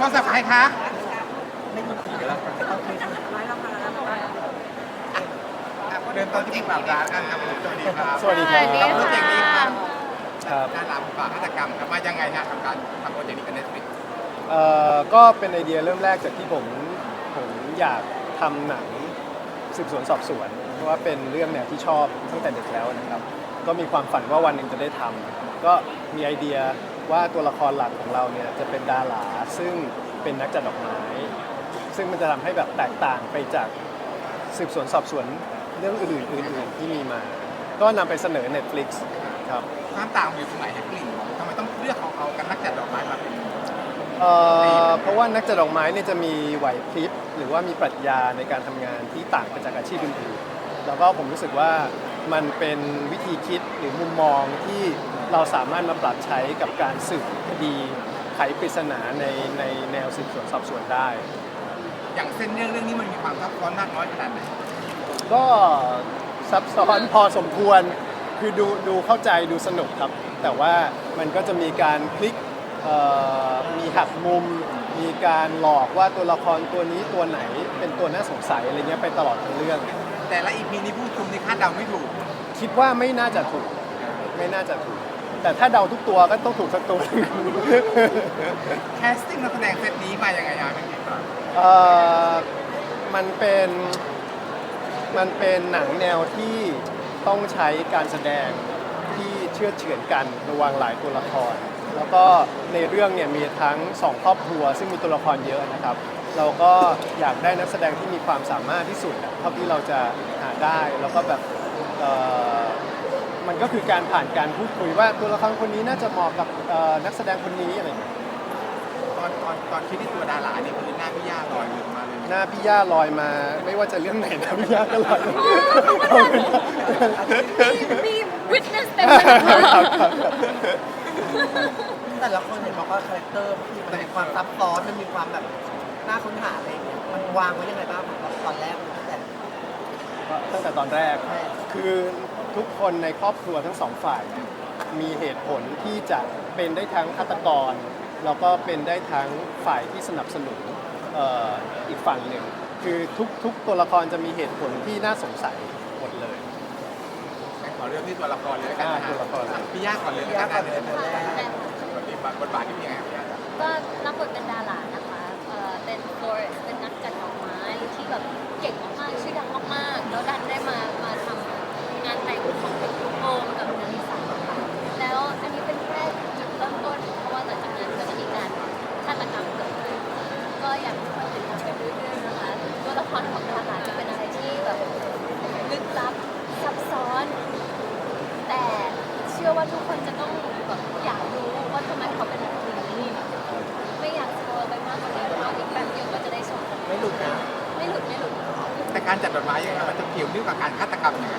โทรศัพท์ใครคะไม่มีผีแล้วโอเคค่ะอะเดินตอนที่พี่ปราบร้านกันครับผมสวัสดีครับสวัสดีครับทำโปรเจกต์นี้ครับครับด้านหลังฝ่าฆาตกรรมครับมายังไงฮะทำการทำโปรเจกต์นี้กันเน็ตฟลิกเอ่อก็เป็นไอเดียเริ่มแรกจากที่ผมผมอยากทำหนังสืบสวนสอบสวน เพราะว่าเป็นเรื่องแนวที่ชอบตั้งแต่เด็กแล้วนะครับ ก็มีความฝันว่าวันหนึ่งจะได้ทำก็มีไอเดีย ว่าตัวละครหลักของเราเนี่ยจะเป็นดาราซึ่งเป็นนักจัดดอกไม้ ซึ่งมันจะทำให้แบบแตกต่างไปจากสืบสวนสอบสวนเรื่องอื่นๆอื่นๆที่มีมา ก็นำไปเสนอ Netflix ครับความต่างอยู่ตรงไหนให้กลิ่นทำไมต้องเลือกของเขากันนักจัดดอกไม้มาเป็นเอ่อเพราะว่านักจัดดอกไม้เนี่ยจะมีไหวพริบหรือว่ามีปรัชญาในการทำงานที่ต่างไปจากอาชีพอื่นๆแล้วก็ผมรู้สึกว่า มันเป็นวิธีคิดหรือมุมมองที่เราสามารถมาปรับใช้กับการสืบคดีไขปริศนาในในแนวสืบสวนสอบสวนได้ อย่างเส้นเรื่องเรื่องนี้มันมีความซับซ้อนมากน้อยขนาดไหนก็ซับซ้อนพอสมควรคือดูดูเข้าใจดูสนุกครับ แต่ว่ามันก็จะมีการพลิกเอ่อมีหักมุม มีการหลอกว่าตัวละครตัวนี้ตัวไหนเป็นตัวน่าสงสัยอะไรเงี้ยไปตลอดทั้งเรื่อง แต่ละอีพีนี้ผู้ชมนี่คาดเดาไม่ถูกคิดว่าไม่น่าจะถูก ไม่น่าจะถูก แต่ถ้าเดาทุกตัวก็ต้องถูกสักตัวหนึ่งแคสติ้งนักแสดงเซตนี้มาอย่างไงฮะพี่ปราบเอ่อมันเป็นมันเป็นหนังแนวที่ต้องใช้การแสดงที่เชื่อดเฉือนกันระหว่างหลายตัวละคร แล้วก็ในเรื่องเนี่ยมีทั้งสองครอบครัว ซึ่งมีตัวละครเยอะนะครับ เราก็อยากได้นักแสดงที่มีความสามารถที่สุดอะเท่าที่เราจะหาได้แล้วก็แบบเอ่อมันก็คือการผ่านการพูดคุยว่าตัวละครคนนี้น่าจะเหมาะกับเอ่อนักแสดงคนนี้อะไรอย่างเงี้ยตอนตอนตอนคิดที่ตัวดารานี่คือหน้าพี่ย่าลอยมาเลยหน้าพี่ย่าลอยมา ไม่ว่าจะเรื่องไหนนะพี่ย่าก็ลอยมามีวิทเนสเต็มไปหมดเลยแต่ละคนเห็นบอกว่าคาแรคเตอร์ที่มันมีความซับซ้อนมันมีความแบบ น่าค้นหาอะไรอย่างเงี้ยมันวางไว้ยังไงบ้างของตอนแรกตั้งแต่ตั้งแต่ตอนแรก ใช่ คือทุกคนในครอบครัวทั้งสองฝ่ายเนี่ยมีเหตุผลที่จะเป็นได้ทั้งฆาตกร แล้วก็เป็นได้ทั้งฝ่ายที่สนับสนุนเอ่ออีกฝั่งหนึ่ง คือทุกทุกตัวละครจะมีเหตุผลที่น่าสงสัยหมดเลยงั้นขอเรื่องที่ตัวละครเลยแล้วกันนะอ่าฮะตัวละครเลยพี่ย่าก่อนเลยพี่แล้วยากันก่อนนะเลยแต่แรก บทบาทบทบาทที่เป็นยังไงพี่ย่าก็รับบทเป็นดารานะ อเรสเป็นนักจัดดอกไม้ที่แบบเก่งมากๆชื่อดังมากๆ แล้วดันได้มามาทำงานแต่งของโอมกับนา การจัดดอกไม้ยังไงมันจะเกี่ยวเนื่องกับการฆาตกรรมยังไง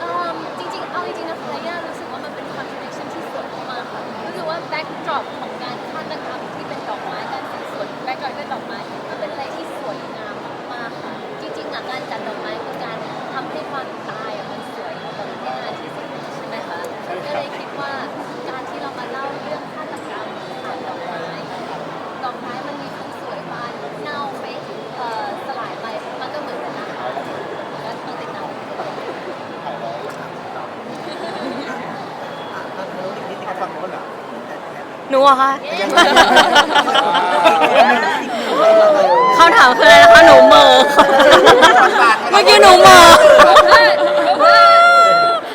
เอิ่มจริงๆ เอาจริงๆนะคะย่ารู้สึกว่ามันเป็น contradiction ที่สวยมากๆค่ะรู้สึกว่า backdrop ของการฆาตกรรมที่เป็นดอกไม้การสืบสวน backdrop ด้วยดอกไม้มันเป็นอะไรที่สวยงามมากๆค่ะจริงๆอะการจัดดอกไม้คือการทำให้ความตายอะมันสวยแบบง่ายที่สุดใช่ไหมคะ ใช่ครับ ก็เลยคิดว่าการที่เรามาเล่าเรื่องฆาตกรรมผ่านดอกไม้ ดอกไม้มันมีทั้งสวยบานเน่าไปเอ่อสลายไป มันก็เหมือนกันนะคะแล้วต้องติดตาม อะตอนนู้นอีกนิดนึง เอาฝั่งโน้นเหรอ หนูเห รอะคะเย้คำถามคืออะไรนะคะหนูเหมอเมื่อกี้หนูเหมอ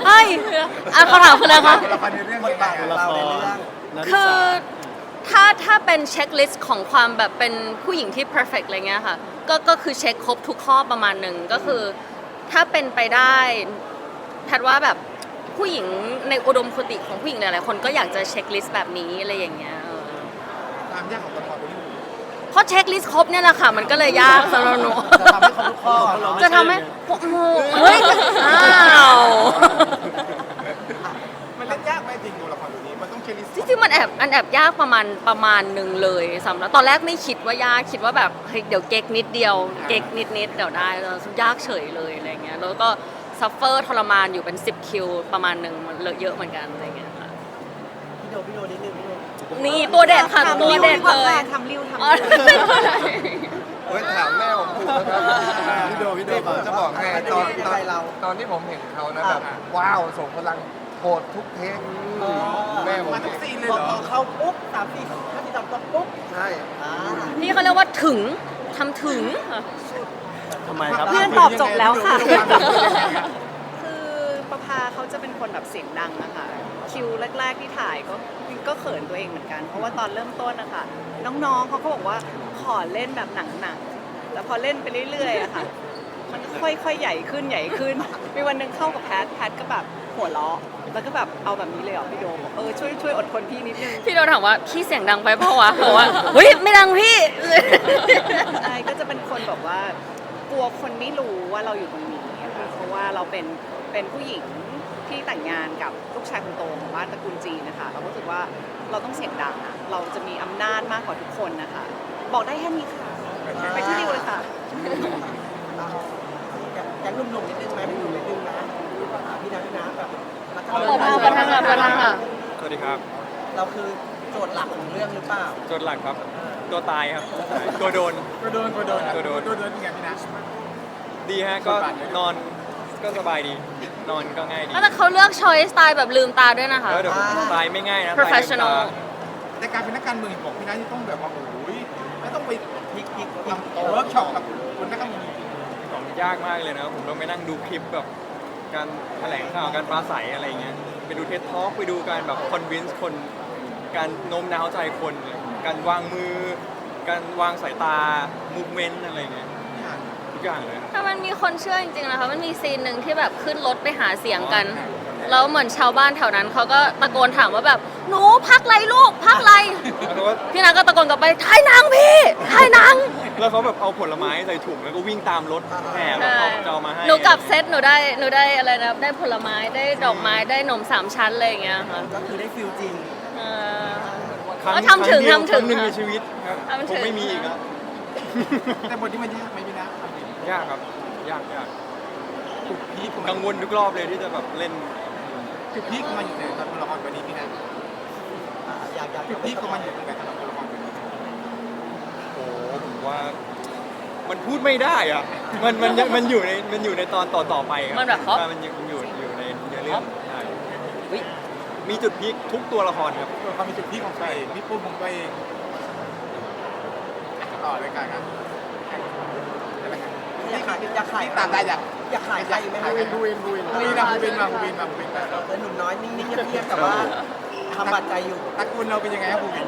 เฮ้ยอะคำถามคืออะไรคะตัวละครในเรื่องบทยังไงบาทของอะเราในเรื่องนัทคือสาถ้าถ้าเป็นเช็คลิสต์ของความแบบเป็นผู้หญิงที่ perfect อะไรเงี้ยค่ะก็ก็คือเช็คครบทุกข้อประมาณหนึ่งก็คือ ถ้าเป็นไปได้แพทย์ว่าแบบ ผู้หญิงในอุดมคติของผู้หญิงหลายๆคนก็อยากจะเช็คลิสต์แบบนี้อะไรอย่างเงี้ยเออความยากของตัวละครตัวนี้เพราะเช็คลิสต์ครบเนี่ยแหละค่ะ มันก็เลยยากสำหรับหนู จะทำให้คนทุกข้อเนาะจะทำให้โอ้โหเฮ้ยอ้าวมันเล่นยากไหมจริงตัวละครตัวนี้มันต้องเชลิสจริงๆมันแอบอันแอบยากประมาณประมาณหนึ่งเลยสำหรับตอนแรกไม่คิดว่ายากคิดว่าแบบเฮ้ยเดี๋ยวเก๊กนิดเดียว เก๊กนิดนิดๆเดี๋ยวได้แล้วยากเฉยเลยอะไรเงี้ยแล้วก็ ซัฟเฟอร์ทรมานอยู่เป็น 10 คิว ประมาณหนึ่งมันเลอะเยอะเหมือนกันอะไรเงี้ยค่ะพี่โดพี่โดนิดนึงพี่โดนี่ตัวเด็ดค่ะตัวเด็ดเลยทำริ้วทำอ๋อเฮ้ยถามแม่ผมถูกนะครับพี่โดพี่โดนี่ผมจะบอกให้ตอนตอนเราตอนที่ผมเห็นเขานะแบบว้าวส่งพลังโหดทุกเทคแม่ผมมาทุกซีนเลยพอเหรอเข้าปุ๊บสามสี่ห้าสี่สามสองปุ๊บใช่อ่านี่เขาเรียกว่าถึงทำถึงทำไมครับเพื่อนตอบจบแล้วค่ะดูความรู้สึกยังไงอะคือประภาเขาจะเป็นคนแบบเสียงดังอะค่ะคิวแรก ๆที่ถ่ายก็ก็เขินตัวเองเหมือนกัน เพราะว่าตอนเริ่มต้นนะคะน้องๆเขาก็บอกว่าขอเล่นแบบหนังๆแล้วพอเล่นไปเรื่อยๆอะค่ะ มันก็ค่อยๆใหญ่ขึ้นใหญ่ขึ้นมีวันหนึงเข้ากับแพทแพทก็แบบหัวเราะแล้วก็แบบเอาแบบนี้เลยเหรอพี่โดมบอกเออช่วยช่วยอดทนพี่นิดนึง พี่โดนถามว่าพี่เสียงดังไปเปล่าวะบอกว่าเฮ้ยไม่ดังพี่ ใช่ก็จะเป็นคนแบบว่าก ลัวคนไม่รู้ว่าเราอยู่ตรงนี้อะค่ะเพราะว่าเราเป็นเป็นผู้หญิงที่แต่งงานกับลูกชายคนโตของบ้านตระกูลจีนนะคะ เราก็รู้สึกว่าเราต้องเสียงดังอะเราจะมีอำนาจมากกว่าทุกคนนะคะ บอกได้แค่นี้ค่ะ ไปที่ดิวเลยค่ะแก๊งหนุ่มๆนิดนึงไหมเป็นหนุ่มนิดนึงนะพี่นะพี่นะแบบแล้วก็ขอบคุณประธานค่ะประธานค่ะสวัสดีครับ เราคือโจทย์หลักของเรื่องหรือเปล่า โจทย์หลักครับ ตัวตายครับ ตัวโดน ตัวโดนตัวโดนตัวโดน ตัวโดนเป็นไงพี่นะดีฮะก็บทบาทเลยนอนก็สบายดี นอนก็ง่ายดีแต่เขาเลือกช้อยสไตล์แบบลืมตาด้วยนะคะ แล้วเดี๋ยวตายไม่ง่ายนะ Professional ตายแต่การเป็นนักการเมืองของพี่นะที่ต้องแบบว่าโอ้ยไม่ต้องไปพลิกพลิกทำเวิร์กช็อปกับคนนักการเมืองจริงของยากมากเลยนะผมต้องไปนั่งดูคลิปแบบการแถลงข่าวการปราศัยอะไรเงี้ยไปดูเท็ดทอ k ไปดูการแบบคอนวินส์คน การโน้มน้าวใจคน การวางมือ การวางสายตามูฟเมนต์อะไรเงี้ยทุกอย่างเลยถ้ามันมีคนเชื่อจริงๆนะคะ มันมีซีนหนึ่งที่แบบขึ้นรถไปหาเสียงกัน แล้วเหมือนชาวบ้านแถวนั้นเขาก็ตะโกนถามว่าแบบ หนูพักไรลูก พักไร แล้วก็พี่นาก็ตะโกนกลับไปถ่ายหนังพี่ถ่ายหนังแล้วเขาแบบเอาผลไม้ใส่ถุงแล้วก็วิ่งตามรถแห่แบบเอาจะเอามาให้หนูกลับเซตหนูได้หนูได้อะไรนะได้ผลไม้ได้ดอกไม้ได้หนมสามชั้นอะไรอย่างเงี้ยค่ะ ก็คือได้ฟิลจริงเออ ครั้งก็ทำถึงครั้เดียวทำถึงครั้หนึ่งในค่ะชีวิตครับทำถึงคงไม่มีอีกแล้วแต่บทที่มันยากไหมพี่นะความจริงยากครับ ยากยากจุดพีคของมันกังวลทุกรอบเลยที่จะแบบเล่น จุดพีคของมันอยู่ในตอนตัวละครตัวนี้พี่นะอ่าอยากอยากจุดพีคของมันอยู่ตรงไหนสำหรับตัวละครตัวนี้โอ้โหผมว่า มันพูดไม่ได้อะมันมันยังมันอยู่ในมันอยู่ในตอนต่อต่อไปครัมันแบบฮะใช่มันยังอยู่อยู่ในเนื้อเรื่องใช่ มีจุดพีคทุกตัวละครครับตัวละครมีจุดพีคของตัวเองมีปุ่มของตัวเองต่อเลยกันครับอยากขายอยากขายที่ตามได้อยากอยากขายใครไหมขายกันบูวินบูวินบูวินมาบูวินมาบูวินมาบูวินมาแต่หนุ่มน้อยนิ่งๆเงียบๆแต่ว่าทำบัตรใจอยู่ตระกูลเราเป็นยังไงครับบูวิน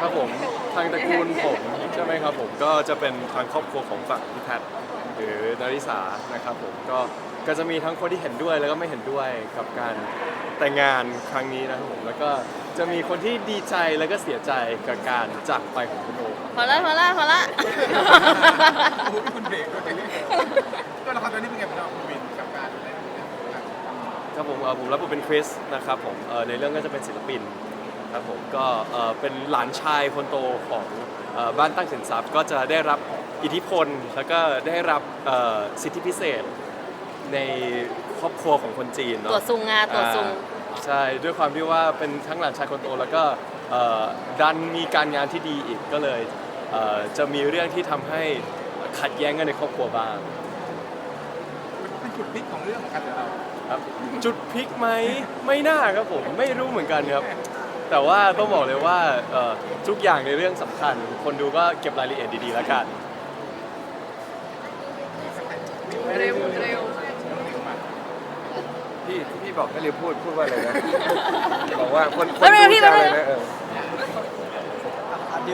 ครับผมทางตระกูลผมใช่ไหมครับผมก็จะเป็นทางครอบครัวของฝั่งพี่แพทย์หรือนาริสานะครับผมก็ก็จะมีทั้งคนที่เห็นด้วยแล้วก็ไม่เห็นด้วยกับการแต่งงานครั้งนี้นะครับผมแล้วก็จะมีคนที่ดีใจแล้วก็เสียใจกับการจากไปของคุณโอพอละพอละพอละโอ้โหคุณเบรกด้วยตัวละครตัวนี้เป็นไงบ้างบูวินกับการเล่นครับผมเอ่อผมรับบทเป็นคริสนะครับผมเอ่อในเรื่องก็จะเป็นศิลปิน ครับผมก็เอ่อเป็นหลานชายคนโตของเอ่อบ้านตั้งสินทรัพย์ ก็จะได้รับอิทธิพล แล้วก็ได้รับเอ่อสิทธิพิเศษในครอบครัวของคนจีนเนาะ ตัวซุงงาตัวซุง อ่าใช่ด้วยความที่ว่าเป็นทั้งหลานชายคนโตแล้วก็เอ่อดันมีการงานที่ดีอีกก็เลยเอ่อจะมีเรื่องที่ทำให้ขัดแย้งกันในครอบครัวบ้างเป็นจุดพลิกของเรื่องของกันเดี๋ยวเรา ครับจุดพลิกไหมไม่น่าครับผมไม่รู้เหมือนกันครับ แต่ว่าต้องบอกเลยว่าเอ่อทุกอย่างในเรื่องสำคัญ คนดูก็เก็บรายละเอียดดีๆแล้วกันเร็วเร็วพี่ที่พี่บอกให้เร็วพูดพูดว่าอะไรนะบอกว่าคนคแป๊นบนึงดูพี่จะแป๊บอะไรนึงนะเออ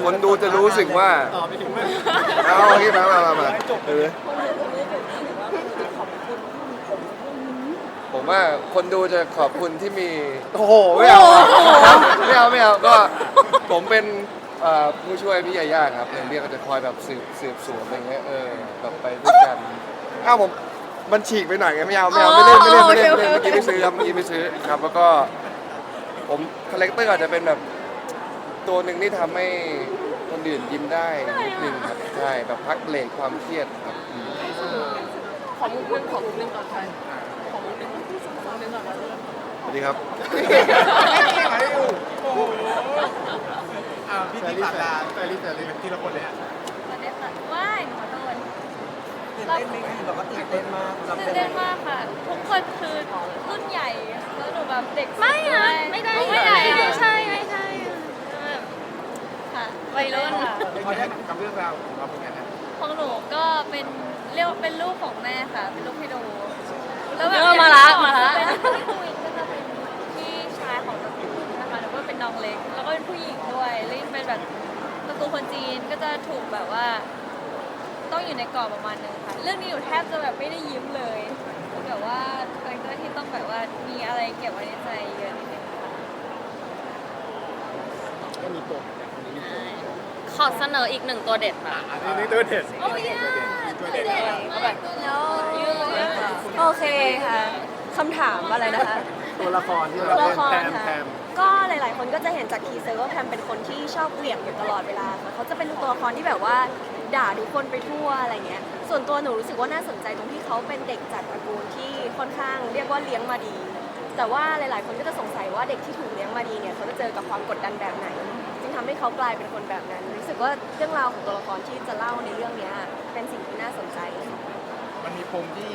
คนดูจะรู้สึกว่าต่อไปถึงเมื่อ เอาโอเคมามามามาเออผม ว่าคนดูจะขอบคุณที่มี โอ้โห ไม่เอาครับไม่เอาไม่เอาก็ผมเป็นเอ่อผู้ช่วยพี่ยาย่าครับในเรื่องก็จะคอยแบบสืบสืบสวนอะไรเงี้ยเออแบบไปด้วยกันอ้าวผมมันฉีกไปหน่อยไงไม่เอาไม่เอาไม่เล่นไม่เล่นไม่เล่นไม่เล่นเมื่อกี้ไม่ซื้อครับเมื่อกี้ไม่ซื้อครับ แล้วก็ผมคาแรคเตอร์อาจจะเป็นแบบตัวหนึ่งที่ทำให้คนอื่นยิ้มได้นิดนึงครับใช่แบบพักเบรกความเครียดครับอืมขอมุกนึงขอมุกนึงก่อน สวัสดีครับ โอ้โหอ่าพี่ที่ผ่านดาแฟรี่แฟรี่เป็นทีละคนเลยอะมาได้ค่ะว่ายหนูขอโดน ตื่นเต้นไหมคะแบบว่าตื่นเต้นมากสำหรับตื่นเต้นมากค่ะ ทุกคนคือรุ่นใหญ่แล้วหนูแบบเด็กสุไม่นะด้วยไม่ได้ไม่ใหญ่ไม่ใช่ไม่ใช่ค่ะวัยรุ่นค่ะเป็นไงกับเรื่องราวของเราเป็นไงฮะของหนูก็เป็นเรียกว่าเป็นลูกของแม่ค่ะ เป็นลูกพี่โด แล้วเออมาละมาละเป็นพี่ตุยก็จะเป็นพี่ชายของตระกูลนะคะแล้วก็เป็นน้องเล็ก แล้วก็เป็นผู้หญิงด้วยแล้วยิ่งเป็นแบบตระกูลคนจีนก็จะถูกแบบว่า ต้องอยู่ในกรอบประมาณนึงค่ะ เรื่องนี้หนูแทบจะแบบไม่ได้ยิ้มเลยแบบว่าคาแรคเตอร์ที่ต้องแบบว่ามีอะไรเก็บไว้ในใจเยอะนิดนึงค่ะ ก็มีปมคนนี้มีปมขอเสนออีกหนึ่งตัวเด็ดค่ะ อันนี้นี่ตัวเด็ด โอ้ยตัวเด็ดมากแล้วยืดค่ะ โอเคค่ะคำถามอะไรนะคะ ตัวละครที่เราตัวเล่ละนครแพมค่ะแพมก็หลาย ๆ คนก็จะเห็นจากทีเซอร์ว่าแพมเป็นคนที่ชอบเหวี่ยงอยู่ตลอดเวลาค่ะเขาจะเป็นตัวละครที่แบบว่า ด่าทุกคนไปทั่วอะไรเงี้ย ส่วนตัวหนูรู้สึกว่าน่าสนใจตรงที่เขาเป็นเด็กจากตระกูลที่ค่อนข้างเรียกว่าเลี้ยงมาดี แต่ว่าหลาย ๆ คนก็จะสงสัยว่าเด็กที่ถูกเลี้ยงมาดีเนี่ยเขาจะเจอกับความกดดันแบบไหน จึงทำให้เขากลายเป็นคนแบบนั้น รู้สึกว่าเรื่องราวของตัวละครที่จะเล่าในเรื่องเนี้ยเป็นสิ่งที่น่าสนใจค่ะ มันมีปมที่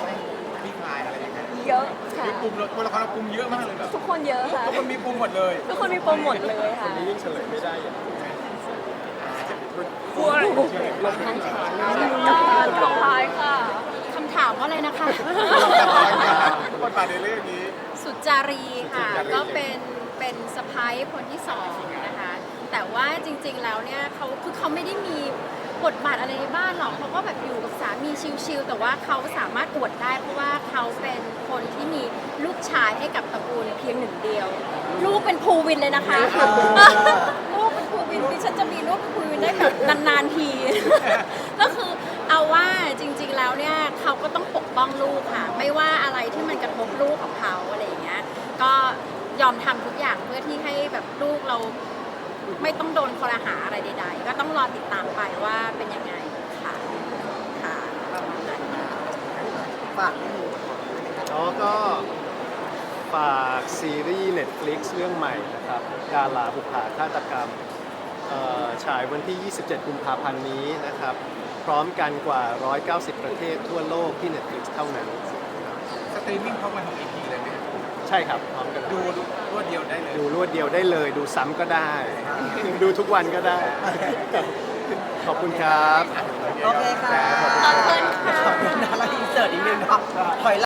ไม่คลี่คลายอะไรยังไงเยอะค่ะ มีปมตัวละครเราปมเยอะมากเลยแบบทุกคนเยอะค่ะ ทุกคนมีปมหมดเลยทุกคนมีปมหมดเลยค่ะนี่ยิ่งเฉลยไม่ได้อย่างลงท้องท้ายค่ะ คำถามว่าอะไรนะคะทุกคนมาในเรื่องนี้ สุจารีค่ะ สุจารี ก็เป็นเป็นสะพ้ายคนที่สองนะคะ แต่ว่าจริงๆแล้วเนี่ยเขาคือเขาไม่ได้มี บทบาทอะไรในบ้านหรอกเขาก็แบบอยู่กับสามีชิลๆแต่ว่าเขาสามารถอวดได้ เพราะว่าเขาเป็นคนที่มีลูกชายให้กับตระกูลเพียงหนึ่งเดียว ลูกเป็นภูวินเลยนะคะ ลูกเป็นภูวินดิฉันจะมีลูกเป็นภูวินได้แบบนานๆที ก็คือเอาว่าจริงๆแล้วเนี่ยเขาก็ต้องปกป้องลูกค่ะ ไม่ว่าอะไรที่มันกระทบลูกของเขาอะไรอย่างเงี้ยก็ยอมทำทุกอย่างเพื่อที่ให้แบบลูกเรา ไม่ต้องโดนคอรหาอะไรใดๆ ก็ต้องรอติดตามไปว่าเป็นยังไงค่ะค่ะฝากนิดนึงแล้วก็ฝากซีรีส์ Netflix เรื่องใหม่นะครับ ดาราบุปผาฆาตกรรมเอ่อฉายวันที่ 27 กุมภาพันธ์นี้นะครับ พร้อมกันกว่า 190 ประเทศทั่วโลกที่ Netflix เท่านั้น สตรีมมิ่งเขามาทุก EP เลยไหม ใช่ครับพร้อมกันดูรวดเดียวได้เลย ดูรวดเดียวได้เลย ดูซ้ำก็ได้ ดูทุกวันก็ได้ ขอบคุณครับ โอเคค่ะขอบคุณค่ะขอบคุณนะแล้วอินเสิร์ตอีกนิดนึงเนาะถอยหลัง